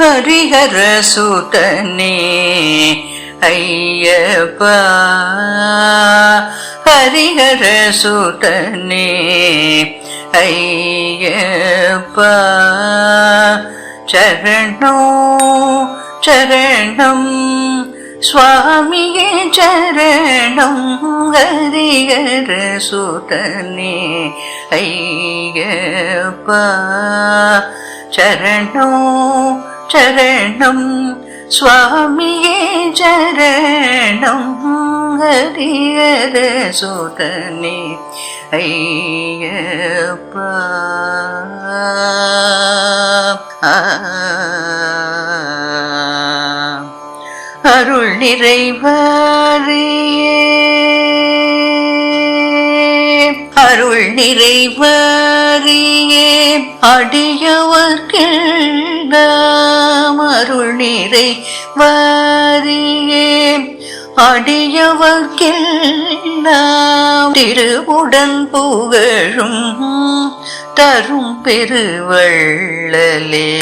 ஹரிஹர சூட்டனே ஐயப்பா. ஹரிஹர சூட்டனே ஐயப்பா. சரணோ சரணம். சுவாமியே சரணம். ஹரிஹர சுதனே ஐயப்பா. சரணோ சரணம். சுவாமியே சரணம். ஹரியர சோதனே. ஐயப்பா. அருள் நிறைவாரே. அருள் நிறைவாரியே அடியவர்க்கெல்லாம் அருள் நிறை நிறைவாரியே அடியவர்க்கெல்லாம் திருவுடன் புகழும் தரும் பெருவள்ளலே.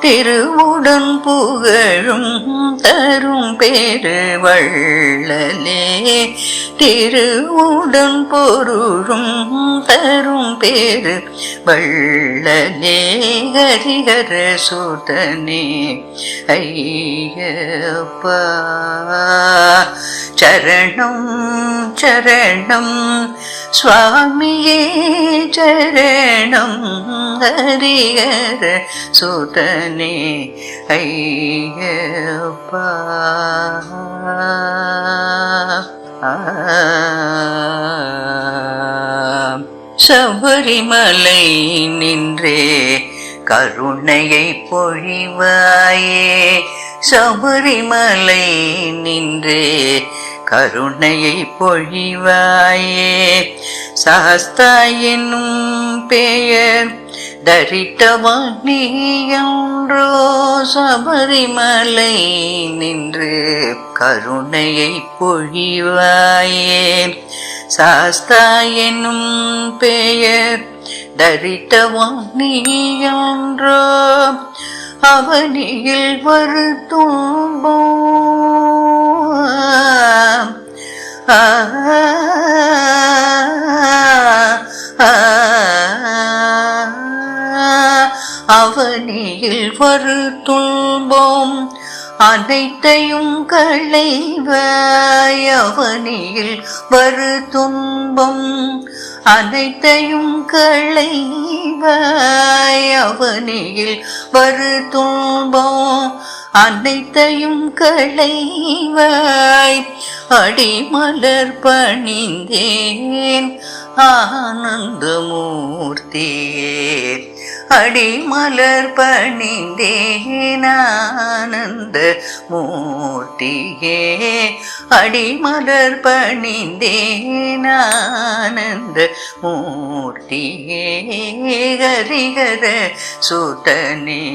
திருவுடன் புகழும் தரும் பெருவள்ளலே. திருவுடன் பொருளும் தரும் பெரு வள்ளலே ஹரிஹர சுதனே ஐயப்பா. சரணம் சரணம் சுவாமியே சரணம். ஹரிஹர சுதனே ஐயப்பா சபரிமலை நின்றே கருணையை பொழிவாயே சபரிமலை நின்றே கருணையை பொழிவாயே சாஸ்தா என்னும் பெயர். தரித்தவன் சபரிமலை நின்று கருணையை பொழிவாயே. சாஸ்தா என்னும் பெயர். தரித்தவன் அவனியில் வருத்தும்போ. ஆ. அவனியில் வரு துன்பம் அனைத்தையும் களைவாய் அவனியில் வரு துன்பம் அனைத்தையும் களைவாய் அவனியில் வரு துன்பம் அனைத்தையும் களைவாய் அடிமலர் பணிந்தேன் ஆனந்தமூர்த்தியே. அடிமலர் பணிந்தேன் ஆனந்த மூர்த்தியே. அடிமலர் பணிந்தேன் ஆனந்த மூர்த்தியே. ஹரிகர சுதனே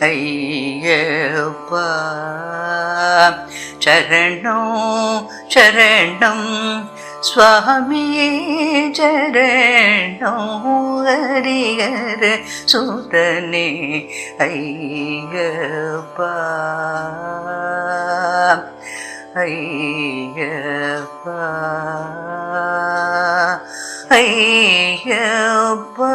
ஐயப்பா. சரணோ சரணம். சுவாமியே சரணோ சுதனே ஐயப்பா ஐயப்பா ஐயப்பா.